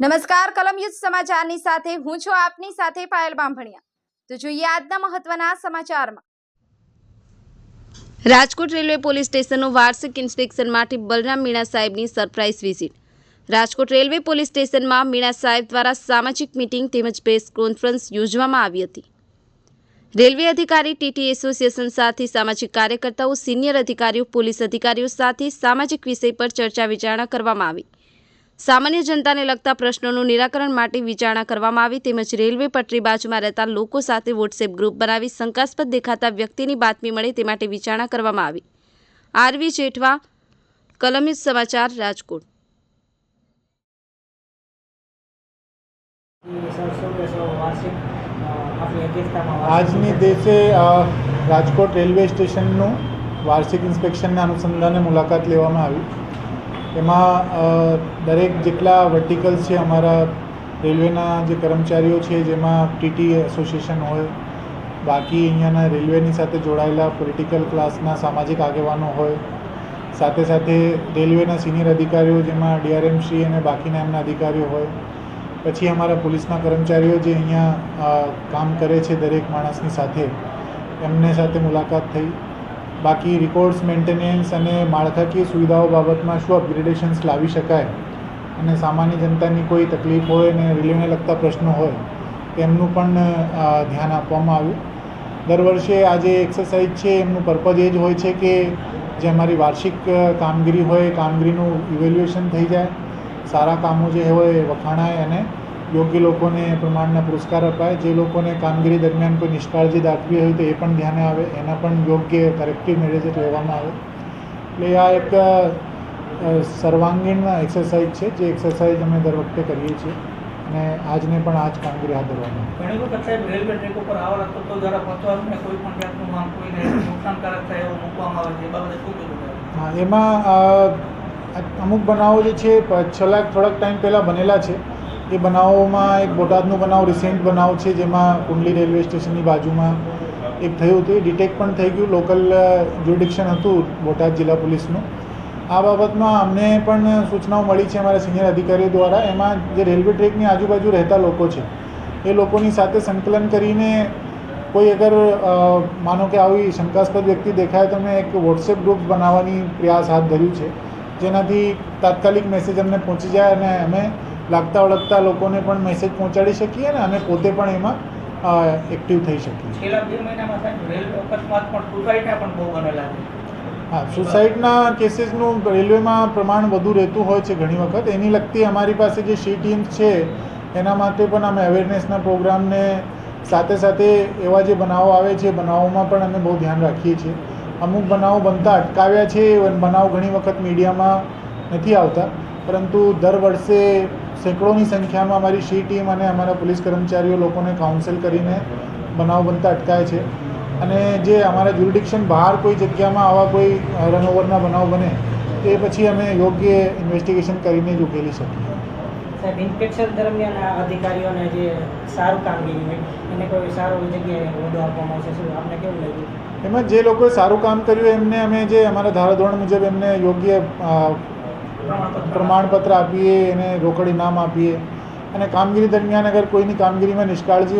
નમસ્કાર, કલમ યુદ્ધ સમાચારની સાથે હું છું આપની સાથે પાયલ બાંભણિયા. તો જોઈએ આજના મહત્વના સમાચારમાં. રાજકોટ રેલવે પોલીસ સ્ટેશનનું વાર્ષિક ઇન્સ્પેક્શન માટે બલરામ મીણા સાહેબની surprise visit. Rajkot railway police સ્ટેશનમાં મીણા સાહેબ દ્વારા સામાજિક મીટિંગ તેમજ પ્રેસ કોન્ફરન્સ યોજવામાં આવી હતી. રેલવે અધિકારી ટીટી એસોસિએશન સાથે સામાજિક કાર્યકર્તાઓ, સિનિયર અધિકારીઓ, પોલીસ અધિકારીઓ સાથે સામાજિક વિષય પર ચર્ચા વિચારણા કરવામાં આવી. સામાન્ય જનતાને લગતા પ્રશ્નોનું નિરાકરણ માટે વિચારણા કરવામાં આવી તેમજ રેલવે પટરી બાજુમાં રહેતા લોકો સાથે વોટ્સએપ ગ્રુપ બનાવી શંકાસ્પદ દેખાતા વ્યક્તિની બાતમી મળે તે માટે વિચારણા કરવામાં આવી. આરવી જેઠવા, કલમિત સમાચાર, રાજકોટ. આજની દિવસે રાજકોટ રેલવે સ્ટેશનનું વાર્ષિક ઇન્સ્પેક્શનના અનુસંધાને મુલાકાત લેવામાં આવી. એમાં દરેક જેટલા વર્ટિકલ્સ છે અમારા રેલવેના જે કર્મચારીઓ છે, જેમાં ટીટી એસોસિએશન હોય, બાકી અહીંયાના રેલવેની સાથે જોડાયેલા પોલિટિકલ ક્લાસના સામાજિક આગેવાનો હોય, સાથે સાથે રેલવેના સિનિયર અધિકારીઓ જેમાં ડીઆરએમસી અને બાકીના એમના અધિકારીઓ હોય, પછી અમારા પોલીસના કર્મચારીઓ જે અહીંયા કામ કરે છે દરેક માણસની સાથે, એમને સાથે મુલાકાત થઈ. બાકી રિકોર્ડ્સ મેન્ટેનન્સ અને માળખાકીય સુવિધાઓ બાબતમાં શું અપગ્રેડેશન્સ લાવી શકાય? અને સામાન્ય જનતાની કોઈ તકલીફ હોય અને રેલવેને લગતા પ્રશ્નો હોય, તેમનું પણ ધ્યાન આપવામાં આવ્યું. દર વર્ષે આ જે એક્સરસાઇઝ છે, એમનું પર્પઝ એ જ હોય છે કે જે અમારી વાર્ષિક કામગીરી હોય, કામગીરીનું ઇવેલ્યુએશન થઈ જાય. સારા કામો જે હોય વખાણાય અને યોગ્ય લોકોને પ્રમાણના પુરસ્કાર અપાય. જે લોકોને કામગીરી દરમિયાન કોઈ નિષ્કાળજી દાખવી હોય તો એ પણ ધ્યાને આવે. એના પણ યોગ્ય કરેક્ટિવ મેળેજ લેવામાં આવે. એટલે આ એક સર્વાંગીણ એક્સરસાઇઝ છે જે એક્સરસાઇઝ અમે દર વખતે કરીએ છીએ. અને આજને પણ આજ કામગીરી હાથ ધરવાની ઘણી વખત સાહેબ રેલવે ટ્રેક ઉપર આવા તત્વો દ્વારા પહોંચવાનું કોઈ પણ જાતનું આમ કોઈને નુકસાનકારક થાય એવું મૂકવામાં આવે છે. એ બાબતે શું કીધું હા એમાં અમુક બનાવો જે છે છેલ્લા થોડાક ટાઈમ પહેલાં બનેલા છે. એ બનાવોમાં એક બોટાદનો બનાવ રિસેન્ટ બનાવ છે, જેમાં કુંડલી રેલવે સ્ટેશનની બાજુમાં એક થયું હતું. એ ડિટેક્ટ પણ થઈ ગયું. લોકલ જ્યુડિક્શન હતું બોટાદ જિલ્લા પોલીસનું. આ બાબતમાં અમને પણ સૂચનાઓ મળી છે અમારા સિનિયર અધિકારીઓ દ્વારા. એમાં જે રેલવે ટ્રેકની આજુબાજુ રહેતા લોકો છે, એ લોકોની સાથે સંકલન કરીને કોઈ અગર માનો કે આવી શંકાસ્પદ વ્યક્તિ દેખાય તો મેં એક વોટ્સએપ ગ્રુપ બનાવવાની પ્રયાસ હાથ ધર્યું છે. જેનાથી તાત્કાલિક મેસેજ અમને પહોંચી જાય અને અમે લાગતા ઓળખતા લોકોને પણ મેસેજ પહોંચાડી શકીએ અને અમે પોતે પણ એમાં એક્ટિવ થઈ શકીએ. છેલ્લા બે મહિનામાં સાહેબ અકસ્માત પણ સુસાઇડના પણ બહુ બનેલા છે. હા સુસાઇડના કેસીસનું રેલવેમાં પ્રમાણ વધુ રહેતું હોય છે ઘણી વખત. એની લગતી અમારી પાસે જે સી ટીમ્સ છે એના માટે પણ અમે અવેરનેસના પ્રોગ્રામને સાથે સાથે એવા જે બનાવો આવે છે બનાવોમાં પણ અમે બહુ ધ્યાન રાખીએ છીએ. અમુક બનાવો બનતા અટકાવ્યા છે બનાવો ઘણી વખત મીડિયામાં નથી આવતા. પરંતુ દર વર્ષે સેંકડોની સંખ્યામાં અમારી શી ટીમ અને અમારા પોલીસ કર્મચારીઓ લોકોને કાઉન્સેલ કરીને બનાવ બનતા અટકાય છે. અને જે અમારા જ્યુરિડિક્શન બહાર કોઈ જગ્યામાં આવા કોઈ રનઓવરના બનાવ બને તે પછી અમે યોગ્ય ઇન્વેસ્ટિગેશન કરીને જ ઉકેલી શકીએ. સાહેબ ઇન્સ્પેક્શન દરમિયાન આ અધિકારીઓને જે સારું કામગીરી હોય એને કોઈ સારું જગ્યાએ હોદ્દો આપવામાં આવશે? શું આપને કેવું લાગ્યું? એમાં જે લોકોએ સારું કામ કર્યું એમને અમે જે અમારા ધારાધોરણ મુજબ એમને યોગ્ય પ્રમાણપત્ર આપીએ એને રોકડ ઇનામ આપીએ. અને કામગીરી દરમિયાન અગર કોઈની કામગીરીમાં નિષ્કાળજી